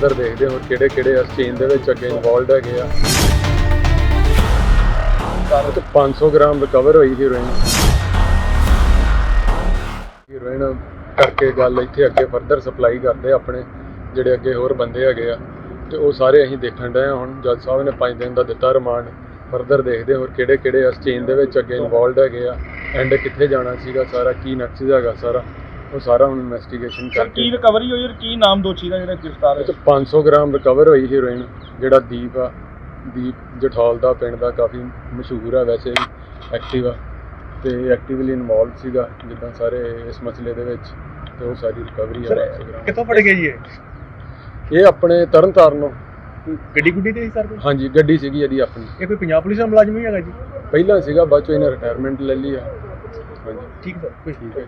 Further ਦੇਖਦੇ ਹਾਂ ਕਿਹੜੇ ਕਿਹੜੇ ਇਸ ਚੇਨ ਦੇ ਵਿੱਚ ਅੱਗੇ ਇਨਵੋਲਡ ਹੈਗੇ ਆ। ਸਾਰੇ ਤੇ 500 ਗ੍ਰਾਮ ਰਿਕਵਰ ਹੋਈ ਹੀਰੋਇਨ ਹੀਰੋਇਨ ਕਰਕੇ ਗੱਲ ਇੱਥੇ ਅੱਗੇ ਫਰਦਰ ਸਪਲਾਈ ਕਰਦੇ ਆਪਣੇ ਜਿਹੜੇ ਅੱਗੇ ਹੋਰ ਬੰਦੇ ਹੈਗੇ ਆ। ਤੇ ਉਹ ਸਾਰੇ ਅਸੀਂ ਦੇਖਣ ਡਏ ਹਾਂ ਹੁਣ, ਜੱਜ ਸਾਹਿਬ ਨੇ 5 ਦਿਨ ਦਾ ਦਿੱਤਾ ਰਿਮਾਂਡ ਫਰਦਰ ਦੇਖਦੇ ਹੋਰ ਕਿਹੜੇ ਕਿਹੜੇ ਇਸ ਚੇਨ ਦੇ ਵਿੱਚ ਅੱਗੇ ਇਨਵੋਲਡ ਹੈਗੇ ਆ। ਐਂਡ ਕਿੱਥੇ ਜਾਣਾ ਸੀਗਾ ਸਾਰਾ, ਕੀ ਨਕਸ਼ਾ ਹੈਗਾ ਸਾਰਾ। ਉਹ ਸਾਰਾ ਹੁਣ ਇਨਵੈਸਟੀਗੇਸ਼ਨ ਸਰ ਕਰਕੇ। ਕੀ ਰਿਕਵਰੀ ਹੋਈ ਔਰ ਕੀ ਨਾਮ ਦੋਸ਼ੀ ਦਾ ਜਿਹੜਾ ਗ੍ਰਿਫਤਾਰ ਇਹ ਹੈ 'ਚ 500 ਗ੍ਰਾਮ ਰਿਕਵਰ ਹੋਈ ਹੀਰੋਇਨ ਜਿਹੜਾ ਦੀਪ ਆ ਦੀਪ ਜਠੌਲ ਦਾ ਪਿੰਡ ਦਾ ਕਾਫੀ ਮਸ਼ਹੂਰ ਆ ਵੈਸੇ ਵੀ ਐਕਟਿਵ ਆ। ਤੇ ਐਕਟਿਵਲੀ ਇਨਵੋਲਵ ਸੀਗਾ ਜਿੱਦਾਂ ਸਾਰੇ ਇਸ ਮਸਲੇ ਦੇ ਵਿੱਚ ਤੇ ਉਹ ਸਾਰੀ ਰਿਕਵਰੀ ਆ 500 ਗ੍ਰਾਮ। ਕਿੱਥੋਂ ਫੜ ਗਏ ਜੀ ਇਹ? ਇਹ ਆਪਣੇ ਤਰਨਤਾਰਨੋਂ। ਗੱਡੀ ਗੁੱਡੀ ਤੇ ਸੀ ਸਰ ਕੋਈ? ਹਾਂਜੀ ਗੱਡੀ ਸੀਗੀ ਇਹਦੀ ਆਪਣੀ। ਇਹ ਕੋਈ ਪੰਜਾਬ ਪੁਲਿਸ ਦਾ ਮੁਲਾਜ਼ਮ ਹੀ ਹੈਗਾ ਜੀ? ਪਹਿਲਾਂ ਸੀਗਾ ਬਾਅਦ ਚੋਂ ਇਹਨੇ ਰਿਟਾਇਰਮੈਂਟ ਲੈ ਲਈ ਆ। ਹਾਂਜੀ। ਠੀਕ ਸਰ ਕੋਈ ਠੀਕ ਹੈ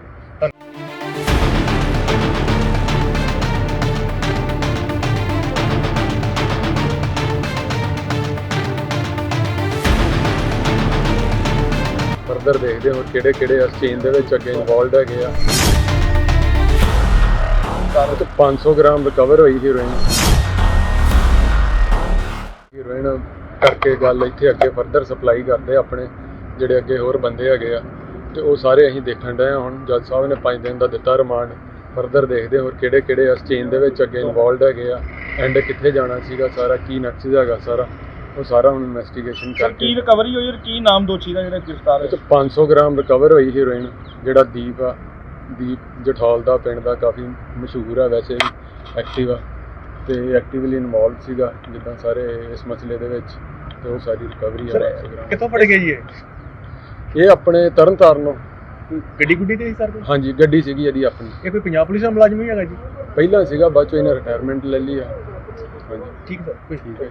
ਫਰਦਰ ਦੇਖਦੇ ਹਾਂ ਕਿਹੜੇ ਕਿਹੜੇ ਇਸ ਚੇਨ ਦੇ ਵਿੱਚ ਅੱਗੇ ਇਨਵੋਲਡ ਹੈਗੇ ਆ। ਸਾਰੇ ਤੇ 500 ਗ੍ਰਾਮ ਰਿਕਵਰ ਹੋਈ ਹੀਰੋਇਨ ਹੀਰੋਇਨ ਕਰਕੇ ਗੱਲ ਇੱਥੇ ਅੱਗੇ ਫਰਦਰ ਸਪਲਾਈ ਕਰਦੇ ਆਪਣੇ ਜਿਹੜੇ ਅੱਗੇ ਹੋਰ ਬੰਦੇ ਹੈਗੇ ਆ। ਤੇ ਉਹ ਸਾਰੇ ਅਸੀਂ ਦੇਖਣ ਡਏ ਹਾਂ ਹੁਣ, ਜੱਜ ਸਾਹਿਬ ਨੇ 5 ਦਿਨ ਦਾ ਦਿੱਤਾ ਰਿਮਾਂਡ ਫਰਦਰ ਦੇਖਦੇ ਹੋਰ ਕਿਹੜੇ ਕਿਹੜੇ ਇਸ ਚੇਨ ਦੇ ਵਿੱਚ ਅੱਗੇ ਇਨਵੋਲਡ ਹੈਗੇ ਆ। ਐਂਡ ਕਿੱਥੇ ਜਾਣਾ ਸੀਗਾ ਸਾਰਾ, ਕੀ ਨਕਸ਼ਾ ਹੈਗਾ ਸਾਰਾ। ਉਹ ਸਾਰਾ ਹੁਣ ਇਨਵੈਸਟੀਗੇਸ਼ਨ ਸਰ ਕੀ ਕਰਕੇ ਰਿਕਵਰੀ ਹੋਈ ਔਰ ਕੀ ਨਾਮ ਦੋਸ਼ੀ ਦਾ ਜਿਹੜਾ ਗ੍ਰਿਫਤਾਰ ਇਹ ਹੈ 'ਚ 500 ਗ੍ਰਾਮ ਰਿਕਵਰ ਹੋਈ ਹੀਰੋਇਨ ਜਿਹੜਾ ਦੀਪ ਆ। ਦੀਪ ਜਠੌਲ ਦਾ ਪਿੰਡ ਦਾ ਕਾਫੀ ਮਸ਼ਹੂਰ ਆ ਵੈਸੇ ਵੀ ਐਕਟਿਵ ਆ। ਤੇ ਐਕਟਿਵਲੀ ਇਨਵੋਲਵ ਸੀਗਾ ਜਿੱਦਾਂ ਸਾਰੇ ਇਸ ਮਸਲੇ ਦੇ ਵਿੱਚ। ਤੇ ਉਹ ਸਾਰੀ ਰਿਕਵਰੀ ਆ ਸਰ 500 ਗ੍ਰਾਮ। ਕਿੱਥੋਂ ਫੜ ਜੀ ਇਹ? ਇਹ ਆਪਣੇ ਤਰਨਤਾਰਨੋਂ ਗੱਡੀ ਗੁੱਡੀ ਤੇ ਸੀ ਸਰ ਕੋਈ? ਹਾਂਜੀ ਗੱਡੀ ਸੀਗੀ ਇਹਦੀ ਆਪਣੀ। ਇਹ ਕੋਈ ਪੰਜਾਬ ਪੁਲਿਸ ਦਾ ਮੁਲਾਜ਼ਮ ਹੀ ਹੈਗਾ ਜੀ? ਪਹਿਲਾਂ ਸੀਗਾ ਬਾਅਦ ਚੋਂ ਇਹਨੇ ਰਿਟਾਇਰਮੈਂਟ ਲੈ ਲਈ ਆ। ਹਾਂਜੀ। ਠੀਕ ਸਰ ਕੋਈ ਠੀਕ ਹੈ।